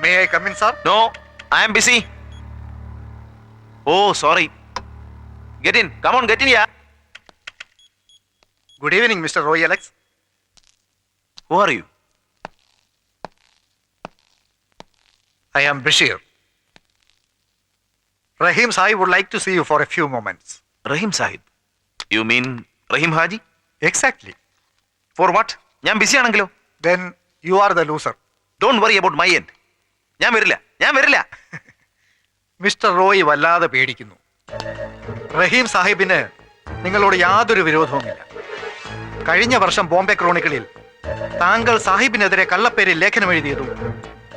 May I come in sir no I am busy oh sorry get in come on get in yeah good evening mister Roy Alex who are you I am Basheer Rahim Sahib would like to see you for a few moments Rahim Sahib you mean Rahim Haji exactly for what ഞാൻ busy ആണെങ്കിലോ? Then you are the loser don't worry about my end ഞാൻ വരില്ല ഞാൻ വരില്ല. Mister Roy വല്ലാതെ പേടിക്കുന്നു. റഹീം സാഹിബിന് നിങ്ങളോട് യാതൊരു വിരോധവുമില്ല. കഴിഞ്ഞ വർഷം ബോംബെ ക്രോണിക്കളിൽ താങ്കൾ സാഹിബിനെതിരെ കള്ളപ്പേരിൽ ലേഖനം എഴുതിയതും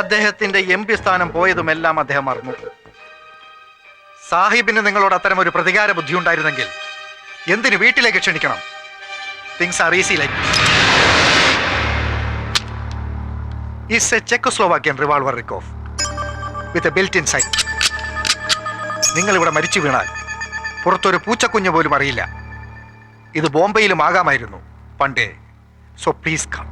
അദ്ദേഹത്തിന്റെ എം പി സ്ഥാനം പോയതുമെല്ലാം അദ്ദേഹം മറന്നു. സാഹിബിന് നിങ്ങളോട് അത്തരം ഒരു പ്രതികാര ബുദ്ധി ഉണ്ടായിരുന്നെങ്കിൽ എന്തിനു വീട്ടിലേക്ക് ക്ഷണിക്കണം? Things are easy like is a Czechoslovakian revolver Rikov a built in sight നിങ്ങൾ ഇവിടെ മരിച്ചു വീണാൽ പുറത്തൊരു പൂച്ചക്കുഞ്ഞ് പോലും അറിയില്ല. ഇത് ബോംബെയിലും ആകാമായിരുന്നു പണ്ടേ. സോ പ്ലീസ് കം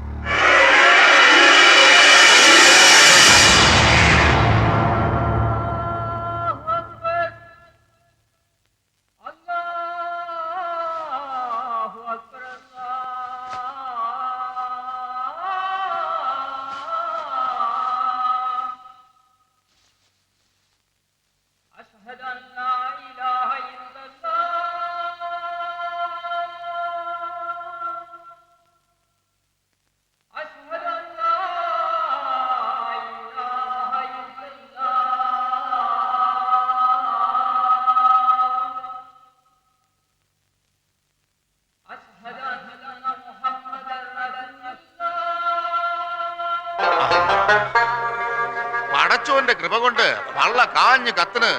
പടച്ചോന്റെ കൃപ കൊണ്ട് വള്ള കാഞ്ഞു കത്തിന്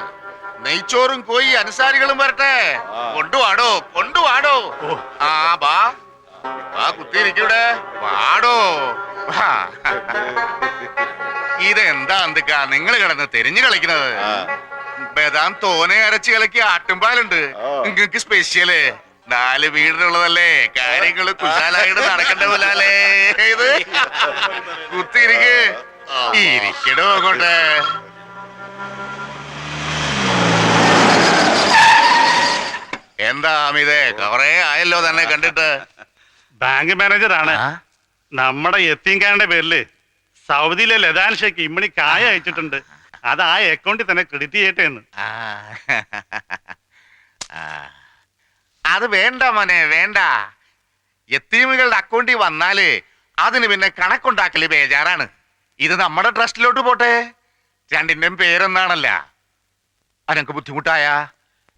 നെയ്ച്ചോറും കോയി അനുസാരികളും വരട്ടെ. കൊണ്ടുവാടോ കൊണ്ടുവാടോ. ആ ബാ ആ കുത്തിയിരിക്കൂടെ വാടോ. ഇതെന്താ എന്തൊക്കാ നിങ്ങൾ കിടന്ന് തെരഞ്ഞു കളിക്കുന്നത്. ബദാം തോനെ അരച്ച് കലക്കി ആട്ടുംപാലുണ്ട്. നിങ്ങൾക്ക് സ്പെഷ്യൽ നാല് വീടിനുള്ളതല്ലേ? കാര്യങ്ങൾ കുശാലായിട്ട് നടക്കണ്ട പോലാലേ ഇത്? കുത്തിയിരിക്ക്. ഇരിക്കടോ അങ്ങോട്ട് എന്താ അമിതേ? കൊറേ ആയല്ലോ തന്നെ കണ്ടിട്ട്. ബാങ്ക് മാനേജറാണ്? നമ്മുടെ എത്തിങ്കാരന്റെ പേരിൽ സൗദിയിലെ ലതാൻ ഷേക്ക് ഇമ്മണി കായ അയച്ചിട്ടുണ്ട്. അത് ആ അക്കൗണ്ടിൽ തന്നെ ക്രെഡിറ്റ് ചെയ്യട്ടെ എന്ന്. അത് വേണ്ട മോനെ വേണ്ട. എത്തീമുകളുടെ അക്കൗണ്ടിൽ വന്നാൽ അതിന് പിന്നെ കണക്കുണ്ടാക്കൽ ബേജാറാണ്. ഇത് നമ്മുടെ ട്രസ്റ്റിലോട്ട് പോട്ടെ. രണ്ടിന്റെയും പേരൊന്നാണല്ല. അനക്ക് ബുദ്ധിമുട്ടായ?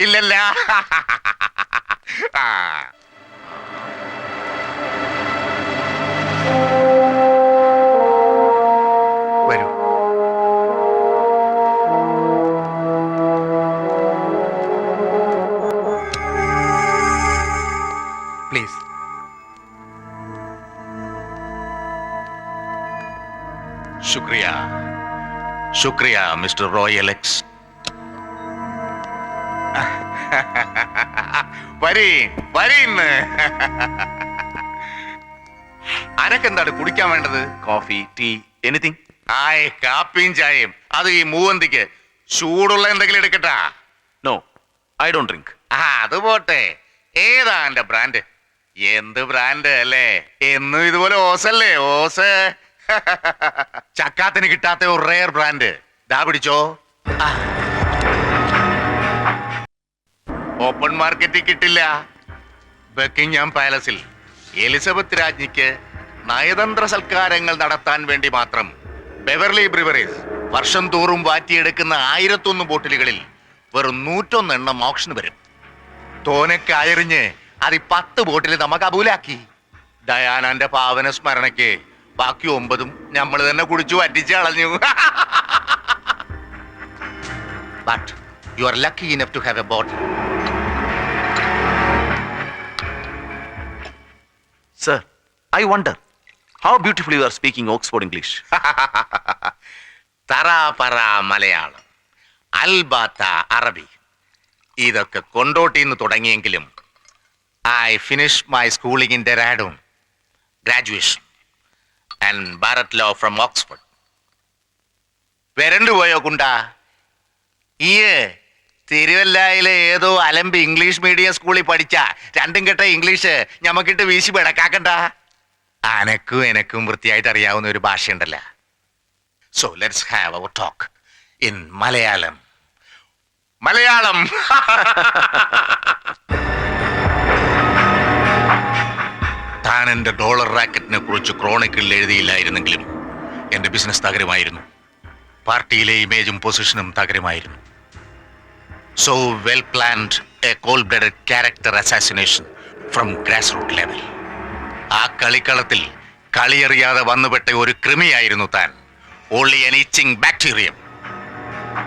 ഇല്ലല്ല. ആ. ശുക്രിയ ശുക്രിയ മിസ്റ്റർ റോയ് അലക്സ്. വരീൻ അനക്ക് അനക്കെന്താണ് കുടിക്കാൻ വേണ്ടത്? കോഫി ടീ എനിത്തിങ് ആയ കാപ്പിയും ചായയും. അത് ഈ മൂവന്തിക്ക് ചൂടുള്ള എന്തെങ്കിലും എടുക്കട്ടാ? നോ ഐ ഡോണ്ട് ഡ്രിങ്ക് ആ അത് പോട്ടെ. ഏതാ എന്റെ ബ്രാൻഡ്? എന്ത് ബ്രാൻഡ് അല്ലേ? എന്നും ഇതുപോലെ ഓസല്ലേ ഓസ്. ചക്കാത്തിന് കിട്ടാത്ത ഒരു റെയർ ബ്രാൻഡ് ദാ പിടിച്ചോ. ഓപ്പൺ മാർക്കറ്റിൽ കിട്ടില്ല. ബക്കിംഗ്ഹാം പാലസിൽ എലിസബത്ത് രാജ്ഞിക്ക് നയതന്ത്ര സൽക്കാരങ്ങൾ നടത്താൻ വേണ്ടി മാത്രം ബെവർലി ബ്രിവറീസ് വർഷം തോറും വാറ്റിയെടുക്കുന്ന ആയിരത്തൊന്ന് ബോട്ടിലുകളിൽ വെറും നൂറ്റൊന്ന് എണ്ണം ഓപ്ഷന് വരും. തോനൊക്കെ അയറിഞ്ഞ് അത് പത്ത് ബോട്ടിൽ നമ്മ കബൂലാക്കി ഡയാനാന്റെ പാവന സ്മരണയ്ക്ക് ബാക്കി ഒമ്പതും നമ്മൾ തന്നെ കുടിച്ചു വറ്റിച്ച് കളഞ്ഞു. But you are lucky enough to have a bottle sir I wonder how beautiful you are speaking Oxford English തറ പറ മലയാളം. അൽബാത്ത അറബി. ഇതൊക്കെ കൊണ്ടോട്ടിന്ന് തുടങ്ങിയെങ്കിലും I finish my schooling in Dehradun graduation and bar at law from Oxford വിട്ടുപോയോ കുണ്ട? ഈ തിരുവല്ലായിലെ ഏതോ അലമ്പ് English medium സ്കൂളിൽ പഠിച്ച രണ്ടും കെട്ട ഇംഗ്ലീഷ് ഞമ്മക്കിട്ട് വീശി പിടക്കാക്കണ്ട. അനക്കും എനക്കും വൃത്തിയായിട്ട് അറിയാവുന്ന ഒരു ഭാഷയുണ്ടല്ല. So let's have our talk in Malayalam Malayalam. താൻ എന്റെ ഡോളർ റാക്കറ്റിനെ കുറിച്ച് ക്രോണിക്കിളിൽ എഴുതിയില്ലായിരുന്നെങ്കിലും എന്റെ ബിസിനസ് തകരമായിരുന്നു. പാർട്ടിയിലെ ഇമേജും പൊസിഷനും തകരമായിരുന്നു. So well planned a cold blooded character assassination from grass root level ആ കളിക്കളത്തിൽ കളിയറിയാതെ വന്നുപെട്ട ഒരു കൃമിയായിരുന്നു താൻ. ഓൺലി എൻ ഇച്ചിങ് ബാക്ടീരിയം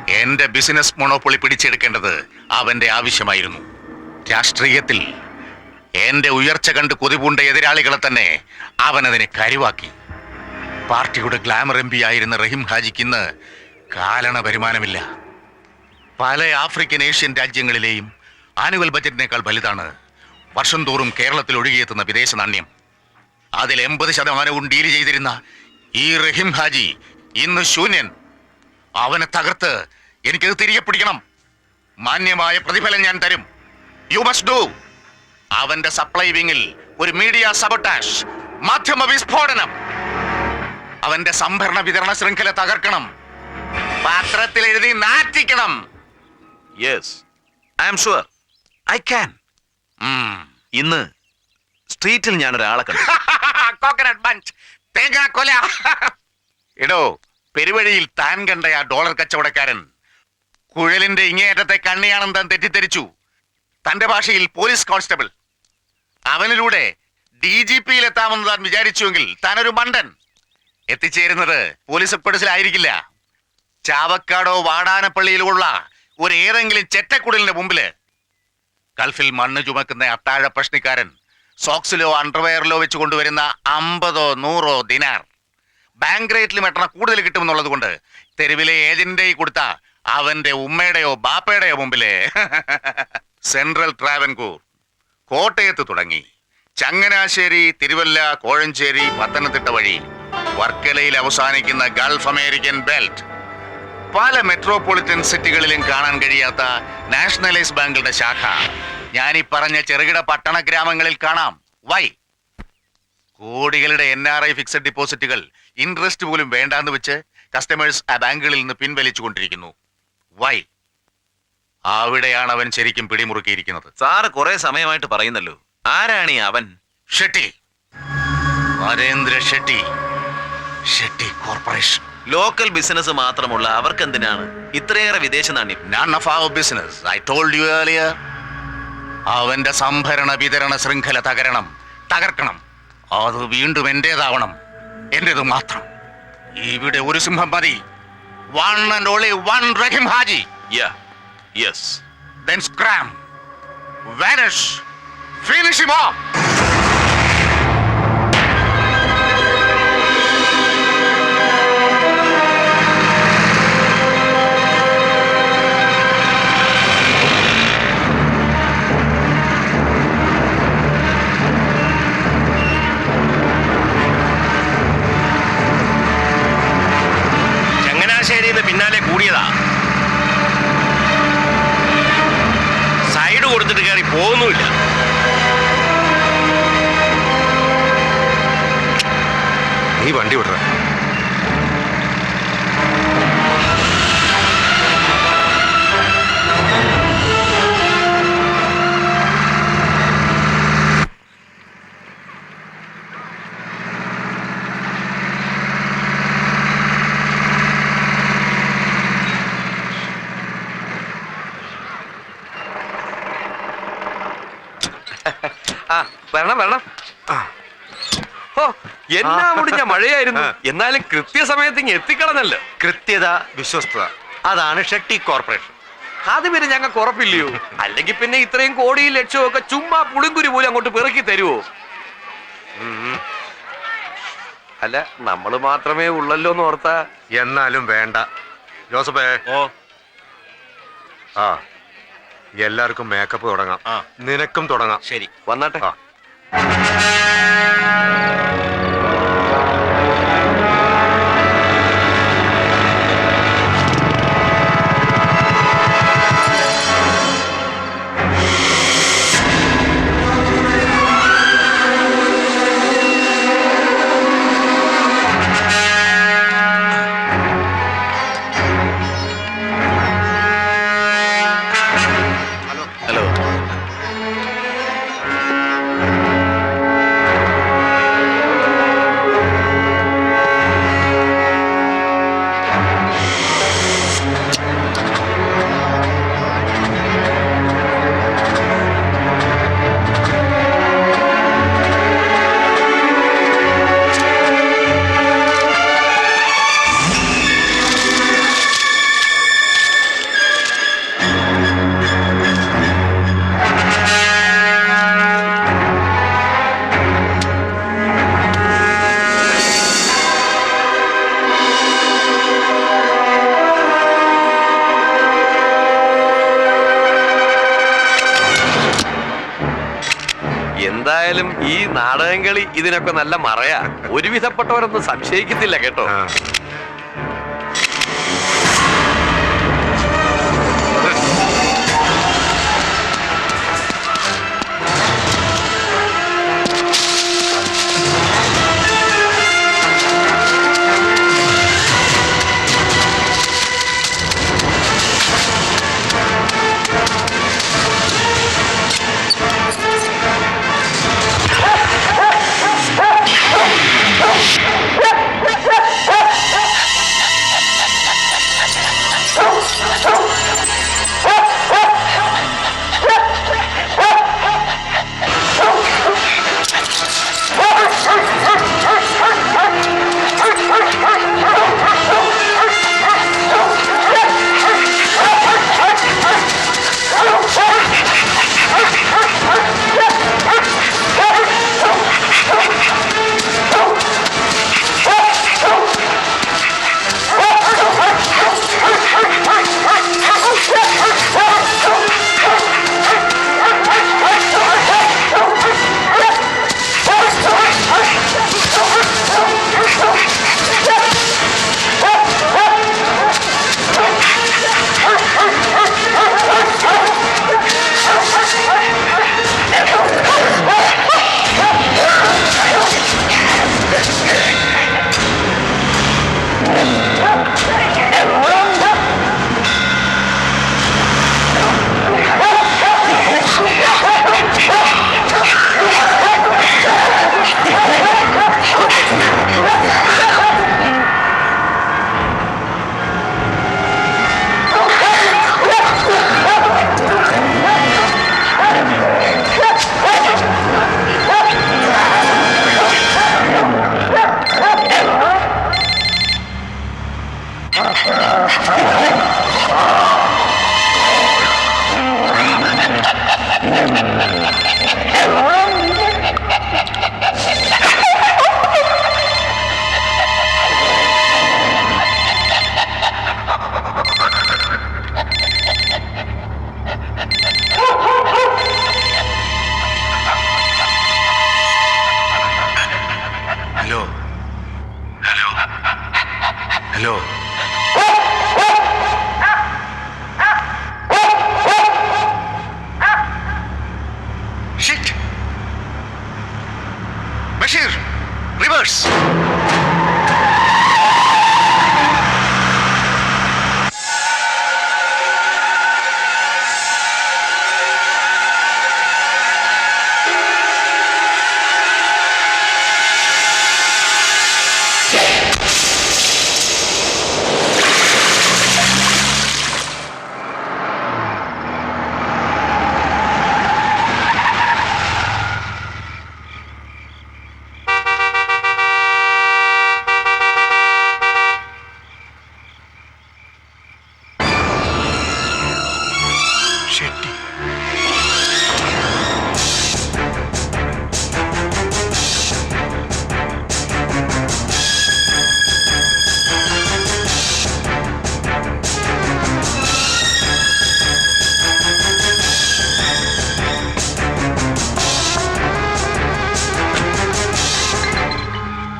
എന്റെ ബിസിനസ് മൊണോപ്പൊളി പിടിച്ചെടുക്കേണ്ടത് അവന്റെ ആവശ്യമായിരുന്നു. രാഷ്ട്രീയത്തിൽ എന്റെ ഉയർച്ച കണ്ട് കൊതിപൂണ്ട എതിരാളികളെ തന്നെ അവൻ അതിനെ കരുവാക്കി. പാർട്ടിയുടെ ഗ്ലാമർ എം പി ആയിരുന്ന റഹീം ഹാജിക്ക് ഇന്ന് കാലണ വരുമാനമില്ല. പല ആഫ്രിക്കൻ ഏഷ്യൻ രാജ്യങ്ങളിലെയും ആനുവൽ ബജറ്റിനേക്കാൾ വലുതാണ് വർഷം തോറും കേരളത്തിൽ ഒഴുകിയെത്തുന്ന വിദേശ നാണ്യം. അതിൽ എൺപത് ശതമാനവും ഡീൽ ചെയ്തിരുന്ന ഈ റഹീം ഹാജി ഇന്ന് ശൂന്യൻ. അവനെ തകർത്ത് എനിക്കത് തിരികെ പിടിക്കണം. മാന്യമായ പ്രതിഫലം ഞാൻ തരും. യു മസ്റ്റ് ഡു അവന്റെ സപ്ലൈ വിങ്ങിൽ ഒരു മീഡിയ സബോട്ടാഷ് മാധ്യമ വിസ്ഫോടനം. അവന്റെ സംഭരണ വിതരണ ശൃംഖല തകർക്കണം. പാത്രത്തിൽ എഴുതി നാറ്റിക്കണം. Yes I am sure I can ഇന്ന് സ്ട്രീറ്റിൽ ഞാൻ ഒരാളെ കണ്ടു. കോക്കനട്ട് ബഞ്ച് തേങ്ങ കൊല. എടോ പെരുവഴിയിൽ താൻ കണ്ട ആ ഡോളർ കച്ചവടക്കാരൻ കുഴലിന്റെ ഇങ്ങേയറ്റത്തെ കണ്ണിയാണെന്ന് താൻ തെറ്റിദ്ധരിച്ചു. തന്റെ ഭാഷയിൽ പോലീസ് കോൺസ്റ്റബിൾ. അവനിലൂടെ ഡി ജി പിയിൽ എത്താമെന്ന് താൻ വിചാരിച്ചുവെങ്കിൽ താനൊരു മണ്ടൻ. എത്തിച്ചേരുന്നത് പോലീസ് പെടുസിലായിരിക്കില്ല ചാവക്കാടോ വാടാനപ്പള്ളിയിലുള്ള ഒരു ഏതെങ്കിലും ചെറ്റക്കുടലിന്റെ മുമ്പിൽ. ഗൾഫിൽ മണ്ണ് ചുമക്കുന്ന അത്താഴ പ്രശ്നക്കാരൻ സോക്സിലോ അണ്ടർവെയറിലോ വെച്ച് കൊണ്ടുവരുന്ന അമ്പതോ നൂറോ ദിനാർ. ബാങ്ക് റേറ്റിൽ മെട്ടണ കൂടുതൽ കിട്ടുമെന്നുള്ളത് കൊണ്ട് തെരുവിലെ ഏജന്റിന്റെ കൊടുത്ത അവന്റെ ഉമ്മയുടെയോ ബാപ്പയുടെയോ മുമ്പിൽ. സെൻട്രൽ ട്രാവൻകൂർ. കോട്ടയത്ത് തുടങ്ങി. ചങ്ങനാശ്ശേരി തിരുവല്ല കോഴഞ്ചേരി പത്തനംതിട്ട വഴി വർക്കലയിൽ അവസാനിക്കുന്ന ഗൾഫ് അമേരിക്കൻ ബെൽറ്റ്. പല മെട്രോപൊളിറ്റൻ സിറ്റികളിലും കാണാൻ കഴിയാത്ത നാഷണലൈസ് ബാങ്കുകളുടെ ശാഖ. ഞാൻ ഈ പറഞ്ഞ ചെറുകിട പട്ടണ ഗ്രാമങ്ങളിൽ കാണാം. വൈ? കോടികളുടെ എൻ ആർ ഐ ഫിക്സഡ് ഡിപ്പോസിറ്റുകൾ ഇൻട്രസ്റ്റ് പോലും വേണ്ടാന്ന് വെച്ച് കസ്റ്റമേഴ്സ് ആ ബാങ്കുകളിൽ നിന്ന് പിൻവലിച്ചുകൊണ്ടിരിക്കുന്നു. വൈ? അവിടെയാണ് അവൻ ശരിക്കും പിടിമുറുക്കിയിരിക്കുന്നത്. സാറ് കുറെ സമയമായിട്ട് പറയുന്നല്ലോ. ആരാണ് ഈ അവൻ? Shetty. Narendra Shetty. Shetty corporation. Local business മാത്രമുള്ള അവർക്ക് എന്തിനാണ് ഇത്രയേറെ വിദേശ നാണ്യം. Told you earlier. അവന്റെ സംഭരണ വിതരണ ശൃംഖല തകരണം തകർക്കണം. അത് വീണ്ടും എന്റേതാവണം. എന്റേത് മാത്രം. ഇവിടെ ഒരു സിംഹം മതി. One and only one Rahim Haji yeah yes then scram vanish finish him off ചങ്ങനാശ്ശേരിയിൽ പിന്നാലെ കൂടിയതാ പോകുന്നുമില്ല. നീ വണ്ടി വിടറ. വരണം വരണം. ഓ എന്നാ മുടിഞ്ഞ മഴയായിരുന്നു. എന്നാലും കൃത്യസമയത്ത് ഇങ്ങ് എത്തിക്കളഞ്ഞല്ലോ. കൃത്യത വിശ്വസ്തത. അതാണ് ഷെട്ടി കോർപ്പറേഷൻ. അത് പിന്നെ ഞങ്ങൾക്ക് ഉറപ്പില്ലയോ? അല്ലെങ്കിൽ പിന്നെ ഇത്രയും കോടിയും ലക്ഷവും ഒക്കെ ചുമ്മാ പുളിങ്കുരി പോലും അങ്ങോട്ട് പിറക്കി തരുവോ? അല്ല നമ്മൾ മാത്രമേ ഉള്ളല്ലോ എന്ന് ഓർത്താ. എന്നാലും വേണ്ട. ജോസഫേ. ഓ. ആ. എല്ലാവർക്കും മേക്കപ്പ് തുടങ്ങാം. നിനക്കും തുടങ്ങാം. ശരി. വന്നാട്ടെ. ആ. ഏതായാലും നാടകം കളി ഇതിനൊക്കെ നല്ല മറയാ. ഒരുവിധപ്പെട്ടവരൊന്നും സംശയിക്കത്തില്ല കേട്ടോ. Hello! curse!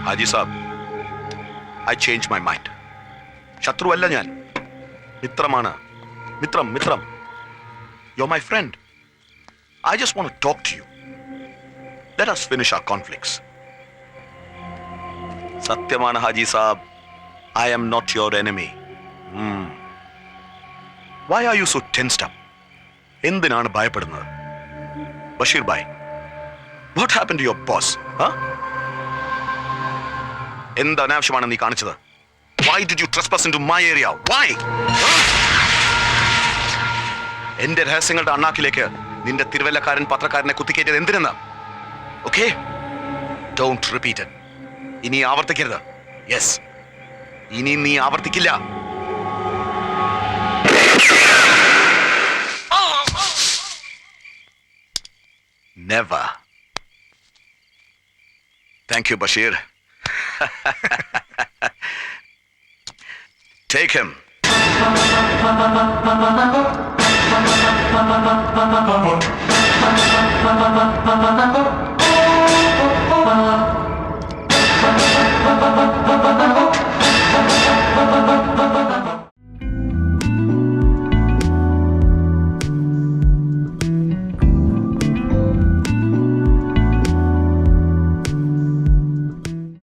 Haji Saab I change my mind ശത്രുവല്ല ഞാൻ. മിത്രമാണ്. മിത്രം മിത്രം. You my friend I just want talk to you let us finish our conflicts സത്യമാണ് Haji Saab. I am not your enemy why are you so up എന്തിനാണ് ഭയപ്പെടുന്നത്? Basheer Bhai what happen to your boss എന്ത് അനാവശ്യമാണ് നീ കാണിച്ചത്? Why did you trespass into my area why എന്റെ രഹസ്യങ്ങളുടെ അണ്ണാക്കിലേക്ക് നിന്റെ തിരുവല്ലക്കാരൻ പത്രക്കാരനെ കുത്തിക്കേറ്റത് എന്തിനെന്ന്? ഓക്കെ ഡോണ്ട് റിപ്പീറ്റ് ഇനി ആവർത്തിക്കരുത്. യെസ് ഇനി നീ ആവർത്തിക്കില്ല. Never thank you Basheer Take him.